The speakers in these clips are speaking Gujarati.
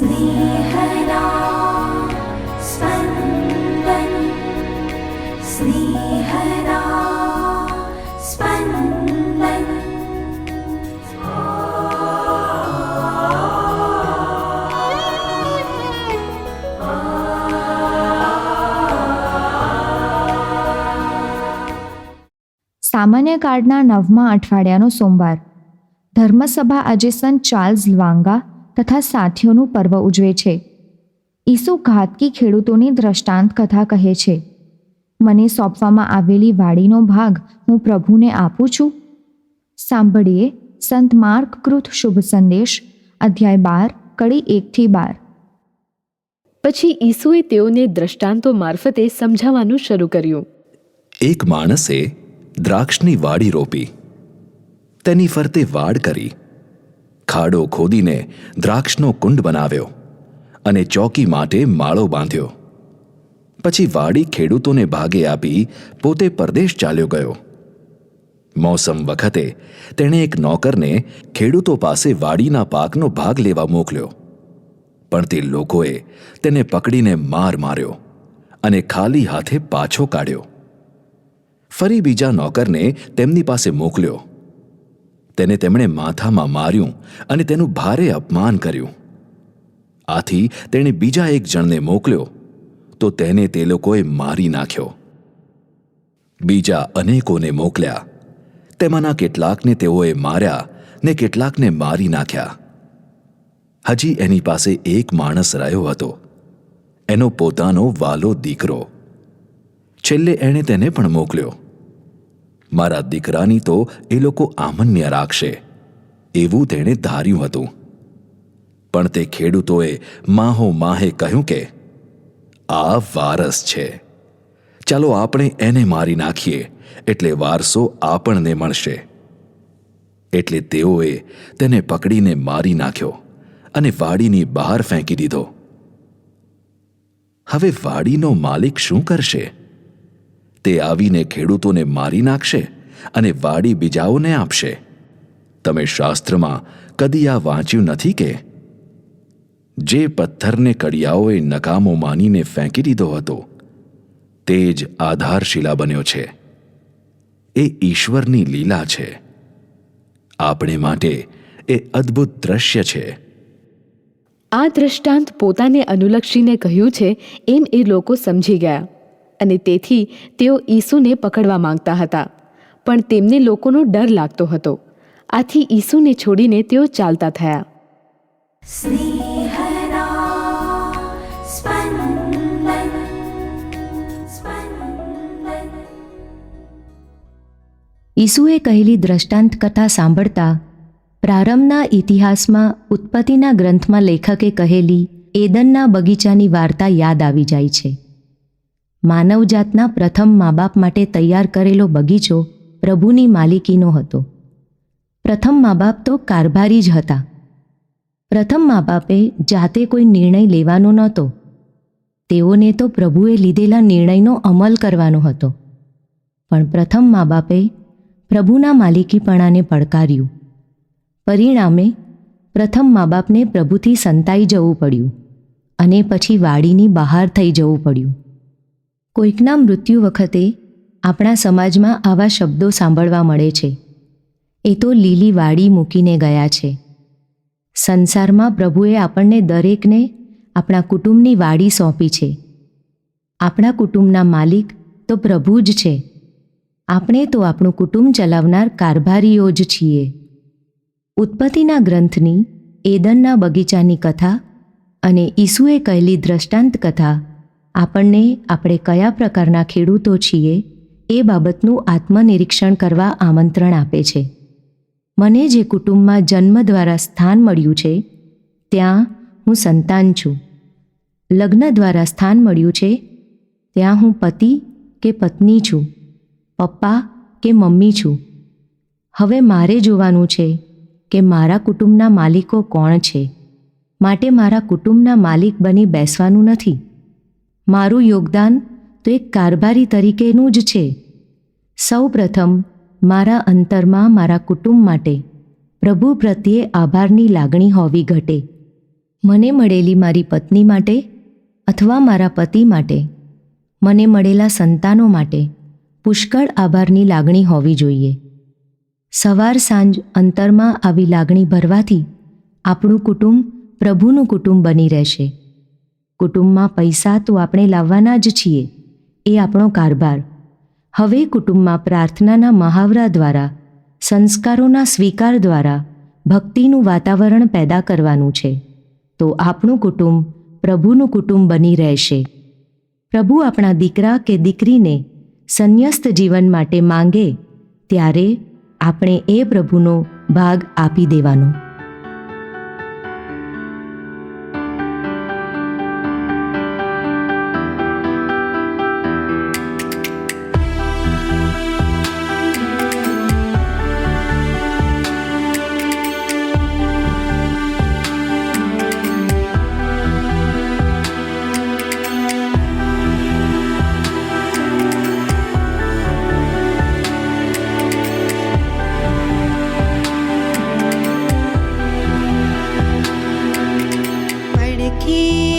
स्नेहदा स्पन्दन् स्नेहदा स्पन्दन् સામાન્ય કાર્ડના નવમા અઠવાડિયાનો સોમવાર ધર્મસભા આજે સંત ચાર્લ્સ લ્વાંગા તથા સાથીઓનું પર્વ ઉજવે છે. ઈસુ ઘાતકી ખેડૂતોની દ્રષ્ટાંત કથા કહે છે. મને સોંપવામાં આવેલી વાડીનો ભાગ હું પ્રભુને આપું છું. સાંભળીએ સંત માર્ક કૃત શુભ સંદેશ અધ્યાય બાર કડી એકથી બાર. પછી ઈસુએ તેઓને દ્રષ્ટાંતો મારફતે સમજાવવાનું શરૂ કર્યું. એક માણસે દ્રાક્ષની વાડી રોપી તેની ફરતે વાડ કરી ખાડો ખોદીને દ્રાક્ષનો કુંડ બનાવ્યો અને ચોકી માટે માળો બાંધ્યો. પછી વાડી ખેડૂતોને ભાગે આપી પોતે પરદેશ ચાલ્યો ગયો. મોસમ વખતે તેણે એક નોકરને ખેડૂતો પાસે વાડીના પાકનો ભાગ લેવા મોકલ્યો. પણ તે લોકોએ તેને પકડીને માર માર્યો અને ખાલી હાથે પાછો કાઢ્યો. ફરી બીજા નોકરને તેમની પાસે મોકલ્યો. તેને તેમણે માથામાં માર્યું અને તેનું ભારે અપમાન કર્યું. આથી તેણે બીજા એક જણને મોકલ્યો, તો તેને તે લોકોએ મારી નાખ્યો. બીજા અનેકોને મોકલ્યા. તેમાંના કેટલાકને તેઓએ માર્યા ને કેટલાકને મારી નાખ્યા. હજી એની પાસે એક માણસ રહ્યો હતો. એનો પોતાનો વાલો દીકરો. છેલ્લે એણે તેને પણ મોકલ્યો. મારા દીકરાની તો એ લોકો આમન્ય રાખશે. એવું તેણે ધાર્યું હતું. પણ તે ખેડૂતોએ માહો માહે કહ્યું કે, આ વારસ છે. ચાલો આપણે એને મારી નાખીએ, એટલે વારસો આપણને મળશે. એટલે તેઓએ તેને પકડીને મારી નાખ્યો અને વાડીની બહાર ફેંકી દીધો. હવે વાડીનો માલિક શું કરશે? તે આવીને ખેડૂતોને મારી નાખશે અને વાડી બીજાઓને આપશે. તમે શાસ્ત્રમાં કદી આ વાંચ્યું નથી કે? જે પથ્થરને કડિયાઓએ નકામો માનીને ફેંકી દીધો હતો, તે જ આધારશિલા બન્યો છે. એ ઈશ્વરની લીલા છે. આપણે માટે એ અદ્ભુત દ્રશ્ય છે. આ દ્રષ્ટાંત પોતાને અનુલક્ષીને કહ્યું છે, એમ એ લોકો સમજી ગયા. અને તેથી તેઓ ઈસુને પકડવા માંગતા હતા. પણ તેમને લોકોનો ડર લાગતો હતો. આથી ઈસુને છોડીને તેઓ ચાલતા થયા. ઈસુએ કહેલી દ્રષ્ટાંત કથા સાંભળતા પ્રારંભના ઇતિહાસમાં ઉત્પત્તિના ગ્રંથમાં લેખકે કહેલી એદનના બગીચાની વાર્તા યાદ આવી જાય છે. માનવજાતના પ્રથમ મા બાપ માટે તૈયાર કરેલો બગીચો પ્રભુની માલિકીનો હતો. પ્રથમ મા બાપ તો કારભારી જ હતા. પ્રથમ મા બાપે જાતે કોઈ નિર્ણય લેવાનો નહોતો. તેઓને તો પ્રભુએ લીધેલા નિર્ણયનો અમલ કરવાનો હતો. પણ પ્રથમ મા બાપે પ્રભુના માલિકીપણાને પડકાર્યું. પરિણામે પ્રથમ મા બાપને પ્રભુથી સંતાઈ જવું પડ્યું અને પછી વાડીની બહાર થઈ જવું પડ્યું. કોઈકના મૃત્યુ વખતે આપણા સમાજમાં આવા શબ્દો સાંભળવા મળે છે. એ તો લીલી વાડી મૂકીને ગયા છે. સંસારમાં પ્રભુએ આપણને દરેકને આપણા કુટુંબની વાડી સોંપી છે. આપણા કુટુંબના માલિક તો પ્રભુ જ છે. આપણે તો આપણું કુટુંબ ચલાવનાર કારભારીઓ જ છીએ. ઉત્પત્તિના ગ્રંથની, એદનના બગીચાની કથા અને ઈસુએ કહેલી દ્રષ્ટાંત કથા આપણને આપણે કયા પ્રકારના ખેડૂતો છીએ એ બાબતનું આત્મનિરીક્ષણ કરવા આમંત્રણ આપે છે. મને જે કુટુંબમાં જન્મ દ્વારા સ્થાન મળ્યું છે, ત્યાં હું સંતાન છું. લગ્ન દ્વારા સ્થાન મળ્યું છે, ત્યાં હું પતિ કે પત્ની છું, પપ્પા કે મમ્મી છું. હવે મારે જોવાનું છે કે મારા કુટુંબના માલિકો કોણ છે? માટે મારા કુટુંબના માલિક બની બેસવાનું નથી. મારું યોગદાન તો એક કારભારી તરીકેનું જ છે. સૌ પ્રથમ, મારા અંતરમાં મારા કુટુંબ માટે પ્રભુ પ્રત્યે આભારની લાગણી હોવી ઘટે. મને મળેલી મારી પત્ની માટે અથવા મારા પતિ માટે, મને મળેલા સંતાનો માટે પુષ્કળ આભારની લાગણી હોવી જોઈએ. સવાર સાંજ અંતરમાં આવી લાગણી ભરવાથી આપણું કુટુંબ પ્રભુનું કુટુંબ બની રહેશે. કુટુંબમાં પૈસા તો આપણે લાવવાના જ છીએ. એ આપણો કારભાર. હવે કુટુંબમાં પ્રાર્થનાના મહાવરા દ્વારા, સંસ્કારોના સ્વીકાર દ્વારા, ભક્તિનું વાતાવરણ પેદા કરવાનું છે. તો આપણું કુટુંબ, પ્રભુનું કુટુંબ બની રહેશે. પ્રભુ આપણા દીકરા કે દીકરીને સંન્યસ્ત જીવન માટે માંગે, ત્યારે આપણે એ પ્રભુનો ભાગ આપી દેવાનો. keep.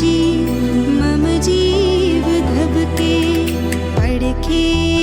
जी मम जीव धबके पडके